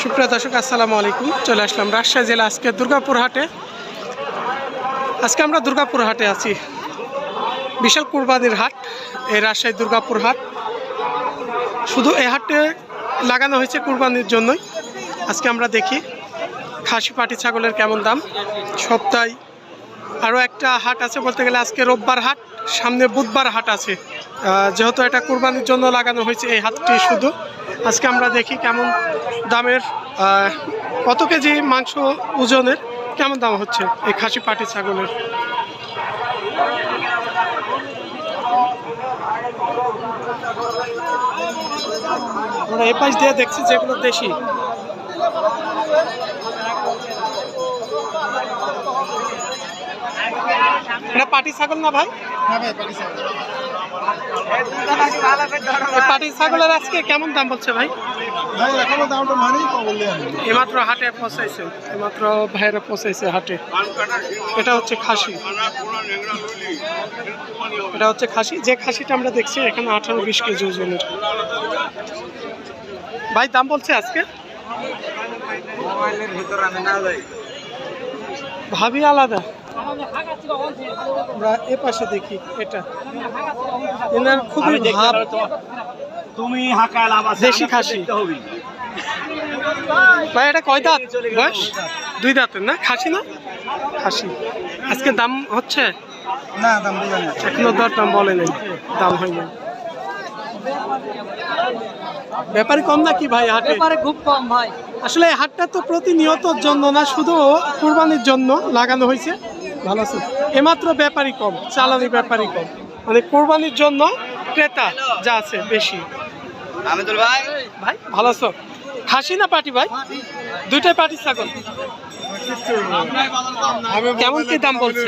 সুপ্রিয় দর্শক, আসসালামু আলাইকুম। চলে আসলাম রাজশাহী জেলা আজকে দুর্গাপুর হাটে। আজকে আমরা দুর্গাপুর হাটে আছি। বিশাল কুরবানির হাট, এই রাজশাহী দুর্গাপুর হাট। শুধু এই হাটে লাগানো হয়েছে কুরবানির জন্যই। আজকে আমরা দেখি খাসি, পাটি, ছাগলের কেমন দাম। সপ্তাহে আরও একটা হাট আছে বলতে গেলে আজকে রোববার হাট, সামনে বুধবার হাট আছে। যেহেতু এটা কুরবানির জন্য লাগানো হয়েছে, এই হাটটি শুধু। আজকে আমরা দেখি কেমন দামের কত কেজি মাংস ওজনের, কেমন দাম হচ্ছে এই খাসি পাটি ছাগলের? আমরা এই পাশ দিয়ে দেখছি যেগুলো দেশি। পাটি ছাগল না ভাই? এই পাটি ছাগলের আজকে কেমন দাম বলছে ভাই? এমাত্র হাটে পৌঁছাইছে এমাত্র ভাইয়েরা পৌঁছাইছে হাটে। এটা হচ্ছে খাসি। এটা হচ্ছে খাসি। যে খাসিটা আমরা দেখছি এখানে আঠারো বিশ কেজি ওজনের। ভাই দাম বলছে আজকে? ভাবি আলাদা। আমরা এ পাশে দেখি এটা। এনার খুবই ভাব। তুমি হাঁকাল আমার দেশি খাসি। ভাই এটা কয় দাঁত? বয়স? দুই দাঁতের না? খাসি না? খাসি। আজকে দাম হচ্ছে? না দাম বুঝা না। এখনও দর দাম বলে নেই। দাম হয়নি ব্যাপারে কম নাকি ভাই হাটে? ব্যাপারে খুব কম ভাই। আসলে হাটটা তো প্রতিনিয়তর জন্য না শুধু কুরবানির জন্য লাগানো হয়েছে। ভালো আছে এমাত্র ব্যাপারই কম চালানি ব্যাপারই কম। মানে কোরবানির জন্য ক্রেতা যা আছে বেশি। আমিদুল ভাই? ভাই ভালো আছো? খাসি না পাটি ভাই? দুইটাই পার্টি ছাগল। কেমন কি দাম বলছে?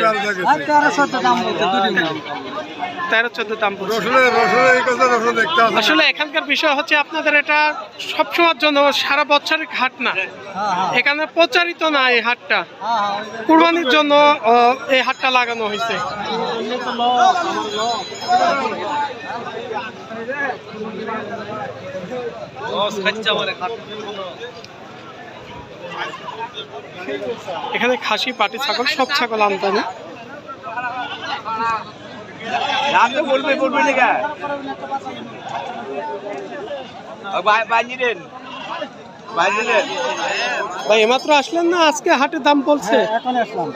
তেরো চোদ্দ দাম আসলে এখানকার বিষয় হচ্ছে আপনাদের এটা সবসময়ের জন্য সারা বছরের হাট না। এখানে প্রচারিত না এই হাটটা। কুরবানির জন্য এই হাটটা লাগানো হয়েছে এমনি তো লস, আমার লস। এখানে খাসি পাটি ছাগল সব ছাগল আমদানি। বলবে বলবে লেগা ভাই ভাই নিলেন ভাই ভাই এমাত্র আসলেন না? আজকে হাটে দাম বলছে। হ্যাঁ, আসলাম।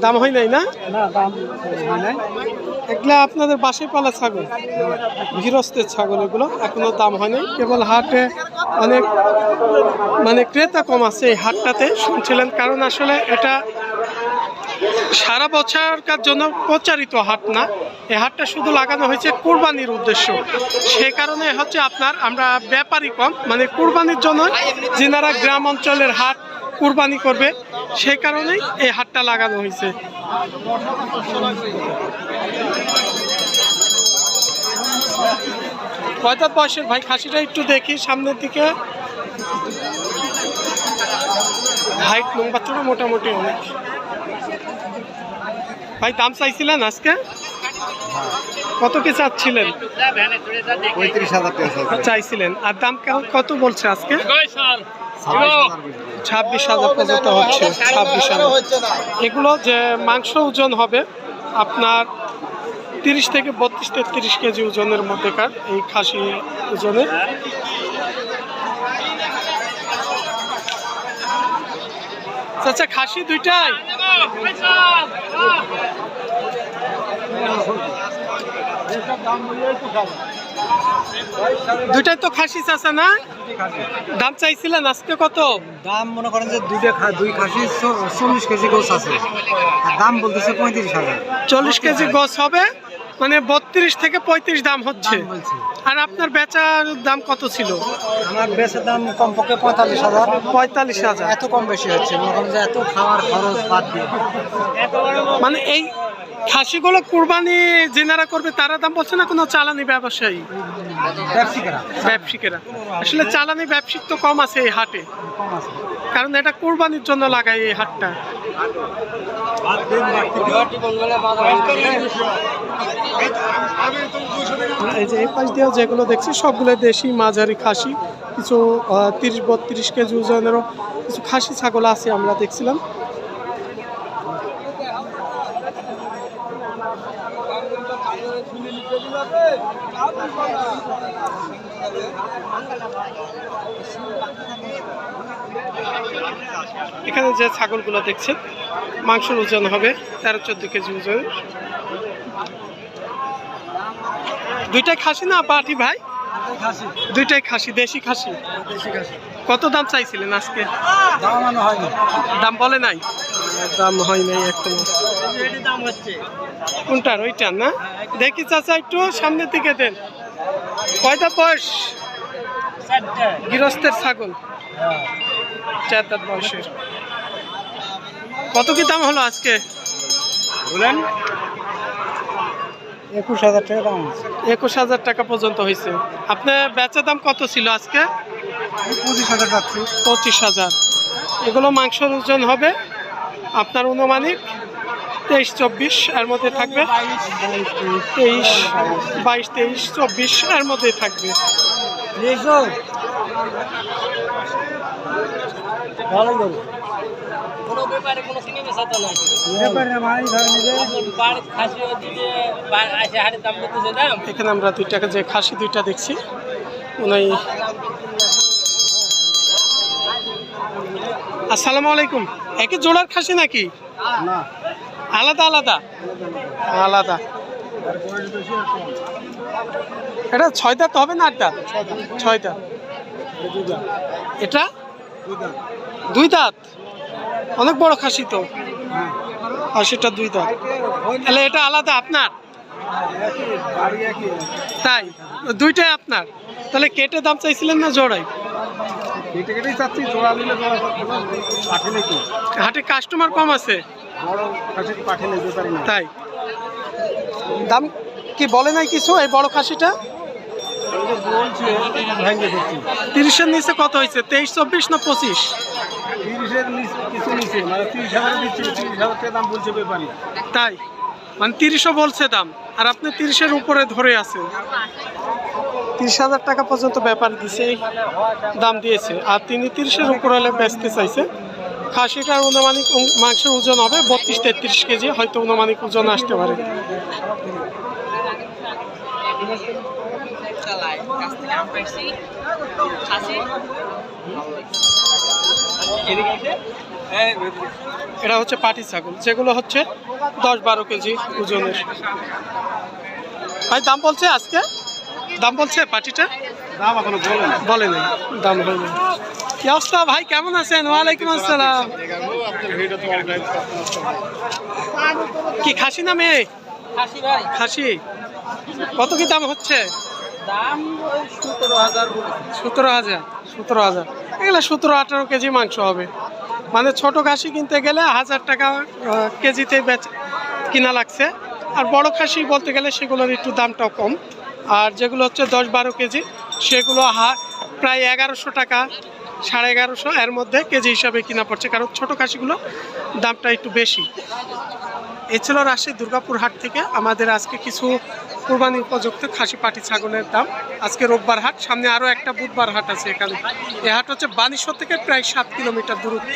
দাম হয় নাই না? না দাম হয় নাই। এগুলা আপনাদের বাসায় পালা ছাগল। গৃহস্থের ছাগল এগুলো, এখনও দাম হয়নি কেবল হাটে অনেক মানে ক্রেতা কম আছে এই হাটটাতে, শুনছিলেন? কারণ আসলে এটা সারা বছরকার জন্য প্রচারিত হাট না। এই হাটটা শুধু লাগানো হয়েছে কুরবানির উদ্দেশ্য। সে কারণে হচ্ছে আপনার, আমরা ব্যাপারই কম মানে কুরবানির জন্য যেনারা গ্রাম অঞ্চলের হাট কুরবানি করবে সেই কারণেই এই হাটটা লাগানো হয়েছে। কয়টা বয়সের ভাই খাসিটা একটু দেখি সামনের দিকে। হাইট লম্বাচুরও মোটামুটি অনেক। ভাই দাম চাইছিলেন আজকে? কত কি চাচ্ছিলেন? চাইছিলেন। আর দাম কত বলছে আজকে? ছাব্বিশ হচ্ছে, ছাব্বিশ এগুলো যে মাংস ওজন হবে, আপনার তিরিশ থেকে বত্রিশ তেত্রিশ কেজি ওজনের মধ্যেকার এই খাসি ওজনের আচ্ছা খাসি দুইটাই? দুইটাই তো খাসি আছে না? দাম চাইছিলেন আজকে কত? দাম মনে করেন যে দুইটা দুই খাসি চল্লিশ কেজি গোছ আছে। দাম বলতেছে পঁয়ত্রিশ হাজার। চল্লিশ কেজি গোছ হবে? মানে বত্রিশ থেকে পঁয়ত্রিশ দাম হচ্ছে। আর আপনার বেচার দাম কত ছিল? আমার বেচার দাম কমপক্ষে পঁয়তাল্লিশ হাজার। পঁয়তাল্লিশ হাজার। এত কম বেশি হচ্ছে যে এত খাওয়ার খরচ বাদ দিয়ে। মানে এই খাসিগুলো কুরবানি যেনারা করবে তারা দাম বলছে না কোনো চালানি ব্যবসায়ী? ব্যবসায়ীরা। ব্যবসায়িকেরা আসলে চালানি ব্যবসায়িক তো কম আছে এই হাটে। কারণ এটা কুরবানির জন্য লাগায় এই হাটটা। এই যে এই পাশ যেগুলো দেখছি, সবগুলো দেশি মাঝারি খাসি, কিছু তিরিশ বত্রিশ কেজি ওজনেরও কিছু খাসি ছাগল আছে আমরা দেখছিলাম। এখানে যে ছাগলগুলো দেখছেন মাংসের ওজন হবে তেরো চোদ্দ কেজি ওজন। দুইটাই খাসি না পাটি ভাই? দুইটাই খাসি। দেশি খাসি? কত দাম চাইছিলেন আজকে? দাম বলে নাই? দাম হয় নাই একদম দাম হচ্ছে কোনটার ওইটার না? দেখি চাচা একটু সামনের দিকে দেন। কয়টা বয়স? গৃহস্থের ছাগল। চার দাঁত বয়সের। কত কি দাম হলো আজকে? বলেন। একুশ হাজার টাকা দাম একুশ হাজার টাকা পর্যন্ত হয়েছে। আপনার বেচা দাম কত ছিল আজকে? পঁচিশ হাজার পাচ্ছি পঁচিশ হাজার। এগুলো মাংসের ওজন হবে আপনার অনুমানিক তেইশ চব্বিশ এর মধ্যে থাকবে তেইশ বাইশ তেইশ চব্বিশ এর মধ্যে থাকবে। ভালো কোনো ব্যাপারে কোনো কিনে নাই। এখানে আমরা দুই টাকা যে খাসি দুইটা দেখছি উনি আসসালামু আলাইকুম। একই জোড়ার খাসি নাকি? না। আলাদা আলাদা? আলাদা। এটা ছয় দাঁত হবে না আট দাঁত ছয় দাঁত এটা? দুই দাঁত। অনেক বড় খাসি তো। হ্যাঁ আর সেটা দুই দাঁত। তাহলে এটা আলাদা আপনার? তাই? দুইটাই আপনার। তাহলে কেটে দাম চাইছিলেন না জোড়াই? হাটে কাস্টমার কম আছে। তাই। দাম কি বলে নাই কিছু এই বড় খাসিটা? তিরিশের নিচে কত হয়েছে? তেইশ চব্বিশ না পঁচিশ? মানে তাই? মানে তিরিশও বলছে দাম আর আপনি তিরিশের উপরে ধরে আছে তিরিশ হাজার টাকা পর্যন্ত ব্যাপার দিছে দাম দিয়েছে। আর তিনি তিরিশের উপর হলে বেচতে চাইছে। খাসিটার অনুমানিক মাংসের ওজন হবে বত্রিশ তেত্রিশ কেজি হয়তো অনুমানিক ওজন আসতে পারে। কাছ থেকে আম পাইছি খাসি এটা হচ্ছে পাটি ছাগল যেগুলো হচ্ছে দশ বারো কেজি ওজনের। ভাই দাম বলছে আজকে? দাম বলছে পাটিটা? দাম এখনও বলেন বলে নাই। দাম নাই। কি অবস্থা ভাই কেমন আছেন? ওয়ালাইকুম আসসালাম। কি খাসি না মেয়ে? খাসি খাসি। কত কি দাম হচ্ছে? দাম ওই সতেরো হাজার সতেরো হাজার সতেরো হাজার। এগুলো সতেরো, আঠারো কেজি মাংস হবে। মানে ছোট খাসি কিনতে গেলে হাজার টাকা কেজিতে বেচ কিনা লাগছে। আর বড় খাসি বলতে গেলে সেগুলোর একটু দামটাও কম। আর যেগুলো হচ্ছে দশ বারো কেজি, সেগুলো হা, প্রায় এগারোশো টাকা, সাড়ে এগারোশো এর মধ্যে কেজি হিসাবে কিনা পড়ছে। কারণ ছোট খাসিগুলো দামটা একটু বেশি। এ ছিল রাজশাহী দুর্গাপুর হাট থেকে আমাদের আজকে কিছু কোরবানি উপযুক্ত খাসি পাটি ছাগলের দাম আজকে রোববার হাট, সামনে আরও একটা বুধবার হাট আছে এখানে। এ হাট হচ্ছে বানিশ্বর থেকে প্রায় সাত কিলোমিটার দূরত্ব।